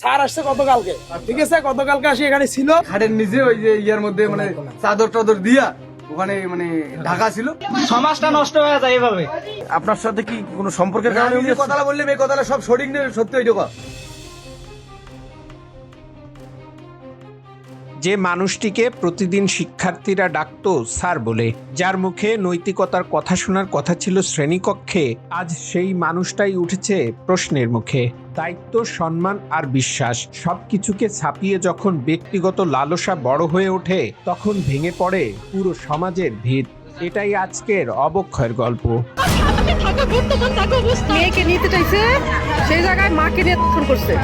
Sir আসছে গতকালকে। ঠিক আছে গতকালকে আসি এখানে ছিল। খাটের নিচে ওই যে ইয়ার মধ্যে মানে চাদর টাদর দিয়া ওখানে মানে ঢাকা ছিল। সমাজটা নষ্ট হয়ে যায় এভাবে। আপনার সাথে কি কোনো সম্পর্কের কারণে কথাটা বললে এই কথাটা সব সঠিক নেই সত্যি ওইটা যে মানুষটিকে প্রতিদিন শিক্ষার্থীরা ডাকত স্যার বলে, যার মুখে নৈতিকতার কথা শোনার কথা ছিল শ্রেণীকক্ষে, আজ সেই মানুষটাই উঠেছে প্রশ্নের মুখে। দায়িত্ব, সম্মান আর বিশ্বাস, সবকিছুকে ছাপিয়ে যখন ব্যক্তিগত লালসা বড় হয়ে ওঠে, তখন ভেঙে পড়ে পুরো সমাজের ভিত। এটাই আজকের অবক্ষয়ের গল্প। সেই জায়গায় মাকে নিয়ে করছে।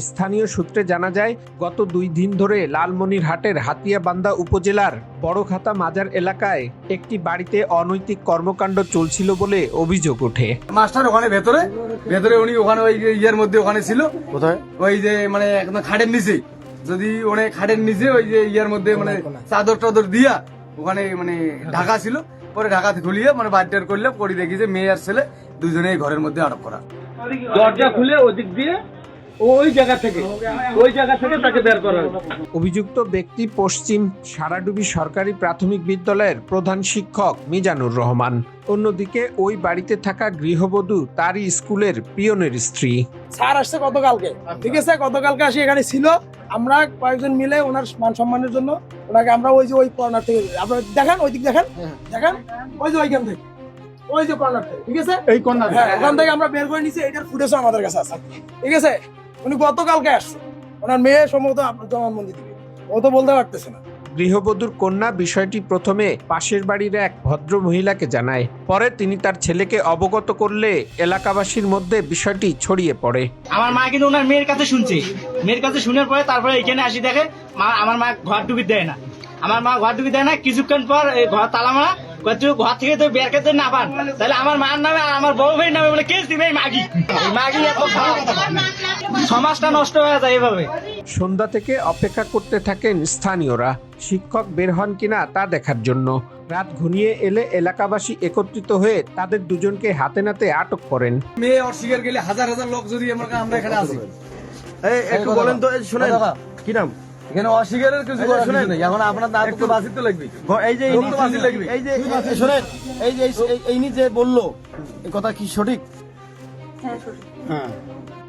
স্থানীয় সূত্রে জানা যায় গত দুই দিন ধরে লালমনিরহাটের হাতিয়াবান্দা উপজেলার বড়খাতা মাজার এলাকায় একটি বাড়িতে অনৈতিক কর্মকাণ্ড চলছিল বলে অভিযোগ ওঠে। মাস্টার ওখানে ভেতরে ভেতরে উনি ওখানে ওই ইয়ের মধ্যে ওখানে ছিল। কোথায়? ওই যে মানে একদম খাটের নিচে যদি ওখানে খাটের নিচে ওই যে ইয়ের মধ্যে মানে চাদর টাদর দিয়া ওখানে মানে ঢাকা ছিল পরে ঢাকাতে খুলিয়ে মানে বাড়িটার করলে পরে দেখি যে মেয়ে আর ছেলে দুজনেই ঘরের মধ্যে আটক করা। দরজা খুলে ওদিক দিয়ে ওই জায়গা থেকে ওই জায়গা থেকে তাকে বের করা অভিযুক্ত ব্যক্তি পশ্চিম সারাডুবি সরকারি প্রাথমিক বিদ্যালয়ের প্রধান শিক্ষক মিজানুর রহমান। অন্যদিকে ওই বাড়িতে থাকা গৃহবধূ তারই স্কুলের পিয়নের স্ত্রী। স্যার আসছে গতকালকে। ঠিক আছে গতকালকে আসি এখানে ছিল। আমরা কয়েকজন মিলে ওনার মান সম্মানের জন্য ওনাকে আমরা ওই যে ওই কর্নার থেকে আপনারা দেখেন ওই দিক দেখেন? দেখেন? ওই যে ওইখান থেকে। ওই যে কর্নার থেকে ঠিক আছে? এই কন্যা হ্যাঁ ওখান থেকে আমরা বের করে নিছি এটার ফুটেজও আমাদের কাছে আছে। ঠিক আছে? উনি গতকালকে আসছে। ওনার মেয়ে সম্ভবত জবানবন্দি দিবে ও তো বলতে পারতেছে না। গৃহবধূর কন্যা বিষয়টি প্রথমে পাশের বাড়ির এক ভদ্র মহিলাকে জানায়। পরে তিনি তার ছেলেকে অবগত করলে এলাকাবাসীর মধ্যে বিষয়টি ছড়িয়ে পড়ে। আমার মা কিন্তু ওনার মেয়ের কাছে শুনছে। মেয়ের কাছে শোনার পরে তারপরে এখানে আসি দেখে মা আমার মা ঘর ডুবি দেয় না। আমার মা ঘর ডুবি দেয় না। কিছুক্ষণ পর এই ঘর তালা মারা তুই ঘর থেকে তো বের করতে না পান? তাহলে আমার মার নামে আর আমার বউ ভাইয়ের নামে বলে কেস দিবে মাগি? মাগি এত সমাজটা নষ্ট হয়ে যায় এভাবে সন্ধ্যা থেকে অপেক্ষা করতে থাকেন স্থানীয়রা। শিক্ষক বের হন কিনা তা দেখার জন্য। রাত ঘনিয়ে এলে এলাকাবাসী একত্রিত হয়ে তাদের দুজনকে হাতে নাতে আটক করেন। মেয়ে অস্বীকার গেলে হাজার হাজার লোক যদি আমরা আমরা এখানে আসি একটু বলেন তো শোনেন। কি নাম? এখানে অস্বীকারের কিছু করার শুনেন, কিছু নেই। এখন আপনার না তো বাসিত লাগবে। এই যে। এই যে শোনেন এই যে এই- যে বলল এই কথা কি সঠিক?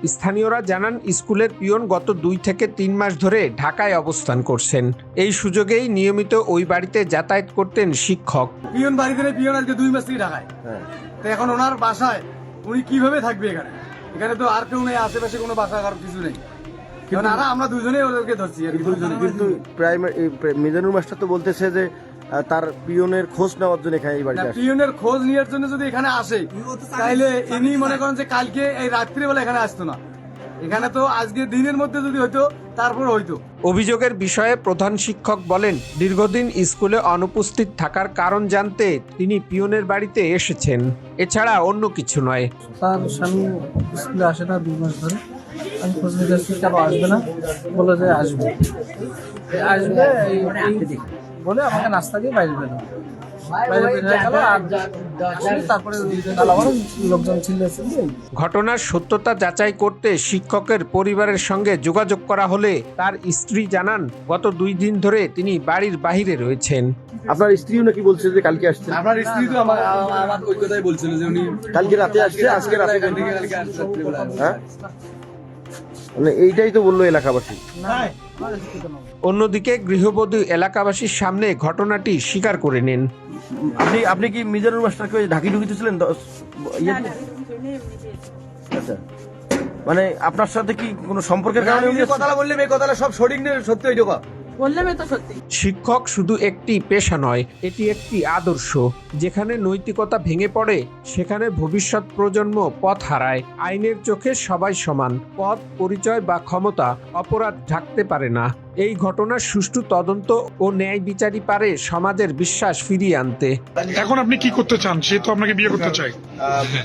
স্থানীয়রা জানান স্কুলের পিয়ন গত দুই থেকে তিন মাস ধরে ঢাকায় অবস্থান করছেন। এই সুযোগেই নিয়মিত ওই বাড়িতে যাতায়াত করতেন শিক্ষক। পিয়ন বাড়িতে পিয়ন আজকে দুই মাস থেকে ঢাকায়। হ্যাঁ। তো এখন ওনার বাসায় উনি কীভাবে থাকবে এখানে? এখানে তো আর কেউ নেই আশেপাশে কোনো বাসা কারও কিছু নেই। আমরা দুজনেই ওদেরকে ধরছি কিন্তু প্রাইমারি মিজানুর মাস্টার তো বলতেছে যে তার পিয়নের খোঁজ নেওয়ার জন্য এখানে এই বাড়িতে পিয়নের খোঁজ নেওয়ার জন্য যদি এখানে আসে তাইলে ইনি মনে করেন যে কালকে এই রাত্রিবেলা এখানে আসতো না। এখানে তো আজকে দিনের মধ্যে যদি হইতো তারপর হইতো। অভিযোগের বিষয়ে প্রধান শিক্ষক বলেন দীর্ঘদিন স্কুলে অনুপস্থিত থাকার কারণ জানতে তিনি পিয়নের বাড়িতে এসেছেন। এছাড়া অন্য কিছু নয়। তার স্বামী স্কুলে আসে না দুই মাস ধরে। আমি খোঁজ নিতে আসছি কেন আসবে না। বলে যে আসবে। আসবে বলে আমাকে নাস্তা দিয়ে বাইরে বেরো ঘটনার সত্যতা যাচাই করতে শিক্ষকের পরিবারের সঙ্গে যোগাযোগ করা হলে তার স্ত্রী জানান গত দুই দিন ধরে তিনি বাড়ির বাইরে রয়েছেন। আপনার স্ত্রীও নাকি বলছে যে কালকে আসছে? আপনার স্ত্রী তো আমার আমার ওই কথাই বলছিল যে উনি কালকে রাতে আসছে আজকে রাতে কালকে আসছে হ্যাঁ? মানে এইটাই তো বলল এলাকাবাসী। অন্যদিকে গৃহবধূ এলাকাবাসীর সামনে ঘটনাটি স্বীকার করে নেন। আপনি আপনি কি মিজানুর মাস্টারকে ওই ঢাকি ঢুকিতেছিলেন? ইয়ে আচ্ছা। মানে আপনার সাথে কি কোনো সম্পর্কের কারণে কথা? কথাটা বললে এই কথাটা সব সঠিক নেই সত্যি ওই কথা শিক্ষক শুধু একটি পেশা নয়, এটি একটি আদর্শ। যেখানে নৈতিকতা ভেঙে পড়ে, সেখানে ভবিষ্যৎ প্রজন্ম পথ হারায়। আইনের চোখে সবাই সমান, পথ, পরিচয় বা ক্ষমতা অপরাধ ঢাকতে পারে না। এই ঘটনার সুষ্ঠু তদন্ত ও ন্যায় বিচারই পারে সমাজের বিশ্বাস ফিরিয়ে আনতে। এখন আপনি কি করতে চান? সে তো আপনাকে বিয়ে করতে চাই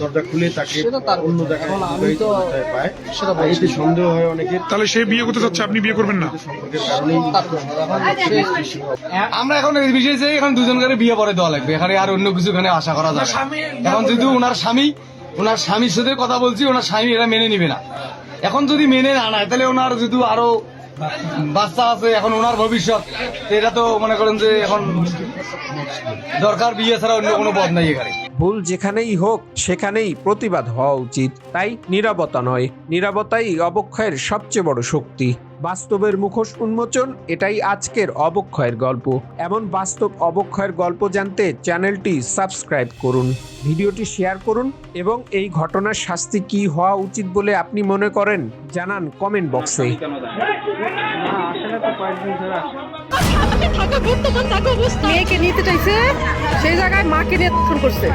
দরজা খুলে তাকে সেটা তার অন্য জায়গায় আমি তো পায়। সেটা এতে সন্দেহ হয় অনেকের তাহলে সে বিয়ে করতে চাচ্ছে আপনি বিয়ে করবেন না। এখন সে আমরা এখন এই বিষয়ে যে এখন দুজন করে বিয়ে পরে দেওয়া লাগবে। এখানে আর অন্য কিছু এখানে আশা করা যায় এখন যদি ওনার স্বামী ওনার স্বামীর সাথে কথা বলছি ওনার স্বামী এরা মেনে নিবে না। এখন যদি মেনে না নেয় তাহলে ওনার যদি আরও বাচ্চা আছে, এখন ওনার ভবিষ্যৎ। এটা তো মনে করেন যে এখন দরকার বিয়ে ছাড়া অন্য কোনো পথ নাই এখানে। ভুল যেখানেই হোক, সেখানেই প্রতিবাদ হওয়া উচিত। তাই নিরাপত্তা নয় নিরাপত্তাই অবক্ষয়ের সবচেয়ে বড় শক্তি। বাস্তবের মুখোশ উন্মোচন, এটাই আজকের অবক্ষয়ের গল্প। এমন বাস্তব অবক্ষয়ের গল্প জানতে চ্যানেলটি সাবস্ক্রাইব করুন, ভিডিওটি শেয়ার করুন এবং এই ঘটনার শাস্তি কি হওয়া উচিত বলে আপনি মনে করেন, জানান কমেন্ট বক্সে। মেয়েকে নিতে চাইছে, সেই জায়গায় মাকে নিয়ে করছে।